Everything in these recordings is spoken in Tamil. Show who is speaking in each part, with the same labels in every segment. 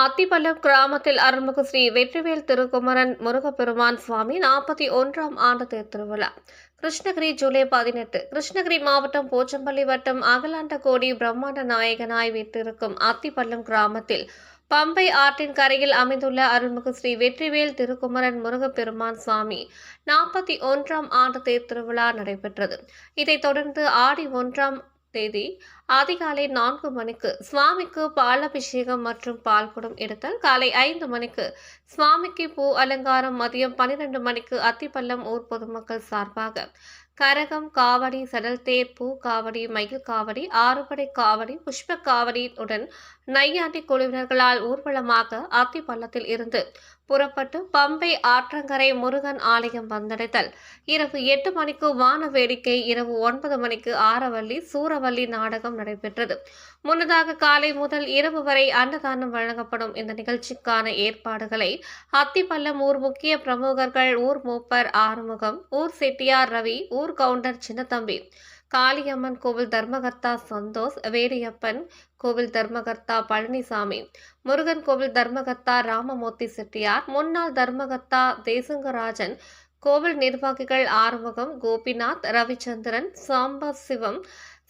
Speaker 1: அத்திப்பள்ளம் கிராமத்தில் அருள்மிகு ஸ்ரீ வெற்றிவேல் திருக்குமரன் முருகப்பெருமான் சுவாமி நாற்பத்தி ஒன்றாம் ஆண்டு தேர் திருவிழா. கிருஷ்ணகிரி ஜூலை பதினெட்டு. கிருஷ்ணகிரி மாவட்டம் போச்சம்பள்ளி வட்டம் அகலாண்ட கோடி பிரம்மாண்ட நாயகனாய் வீட்டிருக்கும் அத்திப்பள்ளம் கிராமத்தில் பம்பை ஆற்றின் கரையில் அமைந்துள்ள அருள்மிகு ஸ்ரீ வெற்றிவேல் திருக்குமரன் முருகப்பெருமான் சுவாமி நாற்பத்தி ஒன்றாம் ஆண்டு தேர் திருவிழா நடைபெற்றது. இதைத் தொடர்ந்து ஆடி ஒன்றாம் தேதி அதிகாலை நான்கு மணிக்கு சுவாமிக்கு பாலபிஷேகம் மற்றும் பால் குடம் எடுத்தல் காலை ஐந்து மணிக்கு சுவாமிக்கு பூ அலங்காரம் மதியம் பன்னிரண்டு மணிக்கு அத்திப்பள்ளம் ஊர் பொதுமக்கள் சார்பாக கரகம் காவடி சடல் தேர் பூ காவடி மயில் காவடி ஆறுபடை காவடி புஷ்ப காவடி உடன் நையாண்டி குழுவினர்களால் ஊர்வலமாக அத்தி பள்ளத்தில் இருந்து புறப்பட்டு பம்பை ஆற்றங்கரை முருகன் ஆலயம் வந்தடைதல். இரவு எட்டு மணிக்கு வான வேடிக்கை இரவு ஒன்பது மணிக்கு ஆரவல்லி சூரவல்லி நாடகம் நடைபெற்றது. முன்னதாக காலை முதல் இரவு வரை அன்னதானம் வழங்கப்படும். இந்த நிகழ்ச்சிக்கான ஏற்பாடுகளை அத்திப்பள்ளம் ஊர் முக்கிய பிரமுகர்கள் ஊர் மூப்பர் ஆறுமுகம் ஊர் செட்டியார் ரவி ஊர் கவுண்டர் சின்னத்தம்பி காளியம்மன் கோவில் தர்மகர்த்தா சந்தோஷ் வேடியப்பன் கோவில் தர்மகர்த்தா பழனிசாமி முருகன் கோவில் தர்மகர்த்தா ராமமூர்த்தி செட்டியார் முன்னாள் தர்மகர்த்தா தேசுங்கராஜன் கோவில் நிர்வாகிகள் ஆறுமுகம் கோபிநாத் ரவிச்சந்திரன் சாம்பா சிவம்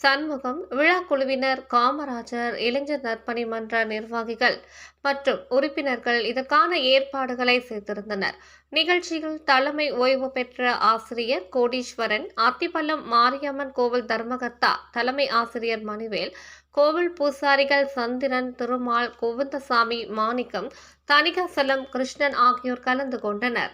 Speaker 1: சண்முகம் விழா குழுவினர் காமராஜர் இளைஞர் நற்பணி மன்ற நிர்வாகிகள் மற்றும் உறுப்பினர்கள் இதற்கான ஏற்பாடுகளை செய்திருந்தனர். நிகழ்ச்சியில் தலைமை ஓய்வு பெற்ற ஆசிரியர் கோடீஸ்வரன் அத்திப்பள்ளம் மாரியம்மன் கோவில் தர்மகர்த்தா தலைமை ஆசிரியர் மணிவேல் கோவில் பூசாரிகள் சந்திரன் திருமால் கோவிந்தசாமி மாணிக்கம் தணிகாசலம் கிருஷ்ணன் ஆகியோர் கலந்து கொண்டனர்.